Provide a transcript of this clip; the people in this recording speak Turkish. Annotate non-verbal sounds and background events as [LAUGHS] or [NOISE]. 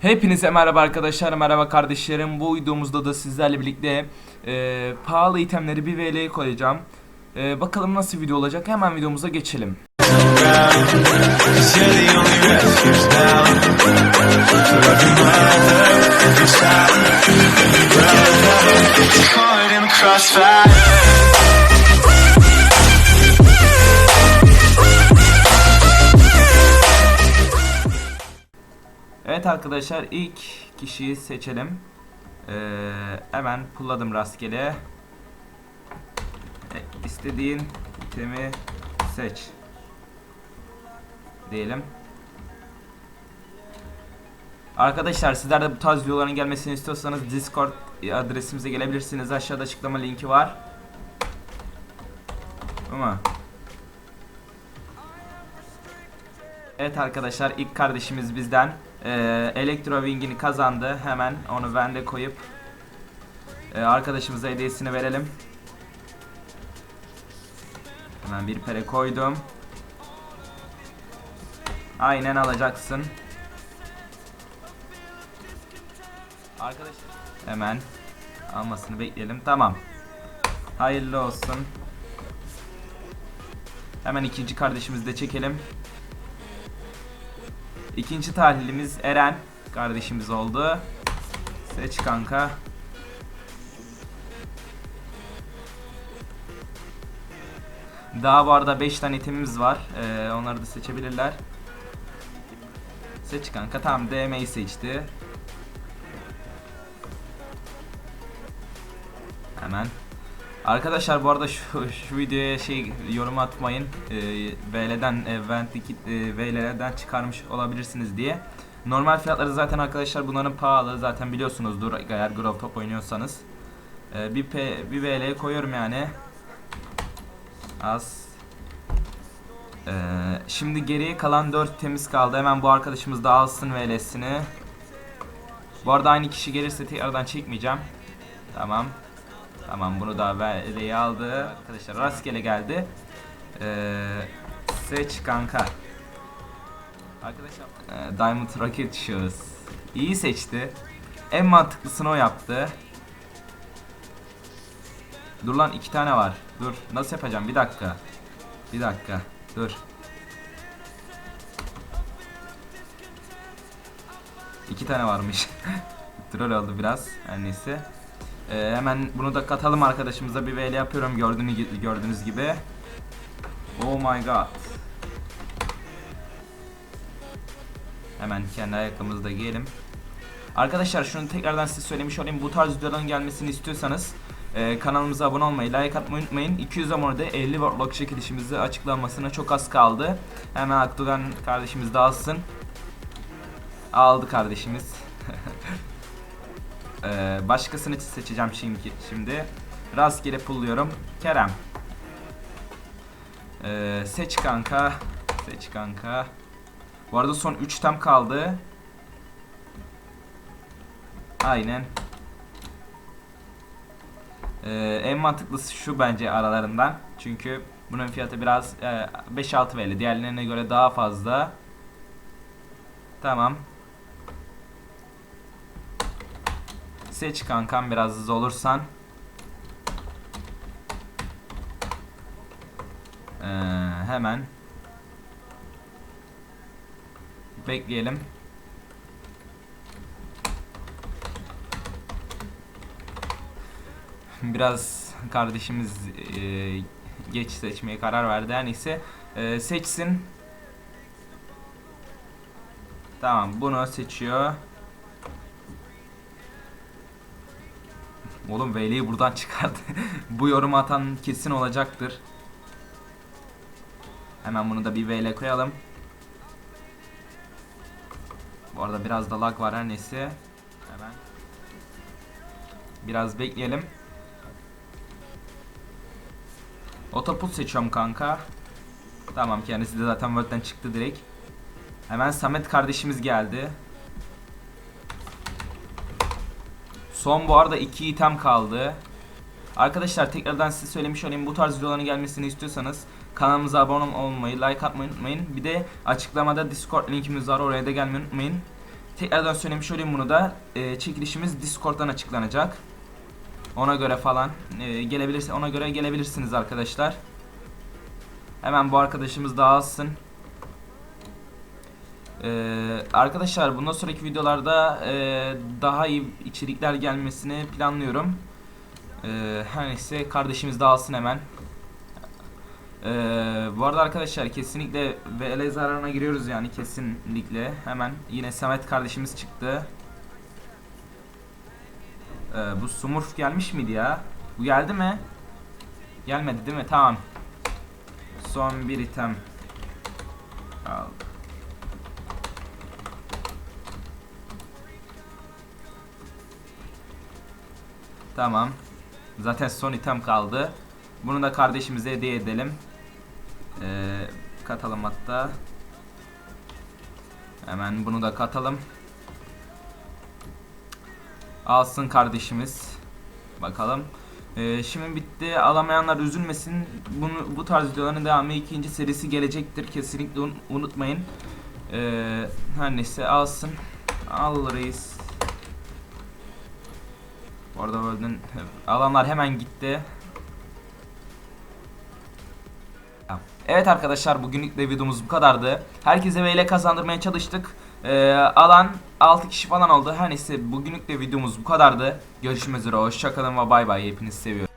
Hepinize merhaba arkadaşlar, merhaba kardeşlerim. Bu videomuzda da sizlerle birlikte e, pahalı itemleri bir VL'ye koyacağım. E, bakalım nasıl video olacak. Hemen videomuza geçelim. Arkadaşlar ilk kişiyi seçelim. E, hemen pulladım rastgele. E, istediğin itemi seç. Diyelim. Arkadaşlar sizler de bu tarz videoların gelmesini istiyorsanız Discord adresimize gelebilirsiniz. Aşağıda açıklama linki var. Ama Evet arkadaşlar ilk kardeşimiz bizden eee Elektro Wing'ini kazandı. Hemen onu bende koyup eee, arkadaşımıza hediyesini verelim. Hemen bir pere koydum. Aynen alacaksın. Arkadaşlar hemen almasını bekleyelim. Tamam. Hayırlı olsun. Hemen ikinci kardeşimizi de çekelim. İkinci tahlilimiz Eren kardeşimiz oldu. Seç kanka. Daha bu arada 5 tane itemimiz var. Ee, onları da seçebilirler. Seç kanka. Tamam DM'yi seçti. Hemen. Arkadaşlar bu arada şu, şu videoya şey yorum atmayın. Ee, VL'den eventteki e, VL'den çıkarmış olabilirsiniz diye. Normal fiyatları zaten arkadaşlar bunların pahalı. Zaten biliyorsunuzdur eğer Grove Top oynuyorsanız. Ee, bir P, bir VL'ye koyuyorum yani. Az. Ee, şimdi geriye kalan 4 temiz kaldı. Hemen bu arkadaşımız da alsın VL'sini. Bu arada aynı kişi gelirse tekrardan çekmeyeceğim. Tamam. Tamam bunu da VL'ye aldı. Arkadaşlar rastgele geldi. Ee, seç kanka. Arkadaşlar ee, Diamond Rocket Shoes. İyi seçti. En mantıklısını o yaptı. Dur lan iki tane var. Dur nasıl yapacağım bir dakika. Bir dakika dur. İki tane varmış. [LAUGHS] Troll oldu biraz. Her neyse. Ee, hemen bunu da katalım arkadaşımıza bir VL yapıyorum gördüğünüz, gördüğünüz gibi. Oh my god. Hemen kendi ayakkabımızı da giyelim. Arkadaşlar şunu tekrardan size söylemiş olayım. Bu tarz videoların gelmesini istiyorsanız e, kanalımıza abone olmayı, like atmayı unutmayın. 200 abonede 50 Warlock çekilişimizi açıklanmasına çok az kaldı. Hemen Akdogan kardeşimiz de alsın. Aldı kardeşimiz. [LAUGHS] Ee, başkasını seçeceğim şimdi. Şimdi rastgele pulluyorum. Kerem. Ee, seç kanka. Seç kanka. Bu arada son 3 tam kaldı. Aynen. Ee, en mantıklısı şu bence aralarından. Çünkü bunun fiyatı biraz e, 5-6 VL. Diğerlerine göre daha fazla. Tamam. Seç kankam biraz hızlı olursan. Ee, hemen. Bekleyelim. Biraz kardeşimiz e, geç seçmeye karar verdi. Yani ise e, seçsin. Tamam bunu seçiyor. Oğlum VL'yi buradan çıkardı. [LAUGHS] Bu yorum atan kesin olacaktır. Hemen bunu da bir VL koyalım. Bu arada biraz da lag var her neyse. Hemen. Biraz bekleyelim. Otoput seçiyorum kanka. Tamam kendisi de zaten World'den çıktı direkt. Hemen Samet kardeşimiz geldi. Son bu arada 2 item kaldı. Arkadaşlar tekrardan size söylemiş olayım bu tarz videoların gelmesini istiyorsanız kanalımıza abone olmayı, like atmayı unutmayın. Bir de açıklamada Discord linkimiz var oraya da gelmeyi unutmayın. Tekrardan söylemiş olayım bunu da. Ee, çekilişimiz Discord'dan açıklanacak. Ona göre falan e, gelebilirse ona göre gelebilirsiniz arkadaşlar. Hemen bu arkadaşımız dağılsın. Ee, arkadaşlar bundan sonraki videolarda e, daha iyi içerikler gelmesini planlıyorum. Ee, her neyse kardeşimiz dağılsın hemen. Ee, bu arada arkadaşlar kesinlikle VL zararına giriyoruz yani kesinlikle. Hemen yine Samet kardeşimiz çıktı. Ee, bu Sumurf gelmiş miydi ya? Bu geldi mi? Gelmedi değil mi? Tamam. Son bir item. Al. Tamam. Zaten son item kaldı. Bunu da kardeşimize hediye edelim. Ee, katalım hatta. Hemen bunu da katalım. Alsın kardeşimiz. Bakalım. Ee, şimdi bitti. Alamayanlar üzülmesin. Bunu bu tarz videoların devamı ikinci serisi gelecektir. Kesinlikle un- unutmayın. Ee, her neyse alsın. Al reis. Bu arada öldün. Alanlar hemen gitti. Evet arkadaşlar bugünlük de videomuz bu kadardı. Herkese VL kazandırmaya çalıştık. Ee, alan 6 kişi falan oldu. Her neyse bugünlük de videomuz bu kadardı. Görüşmek üzere. Hoşçakalın ve bay bay. Hepinizi seviyorum.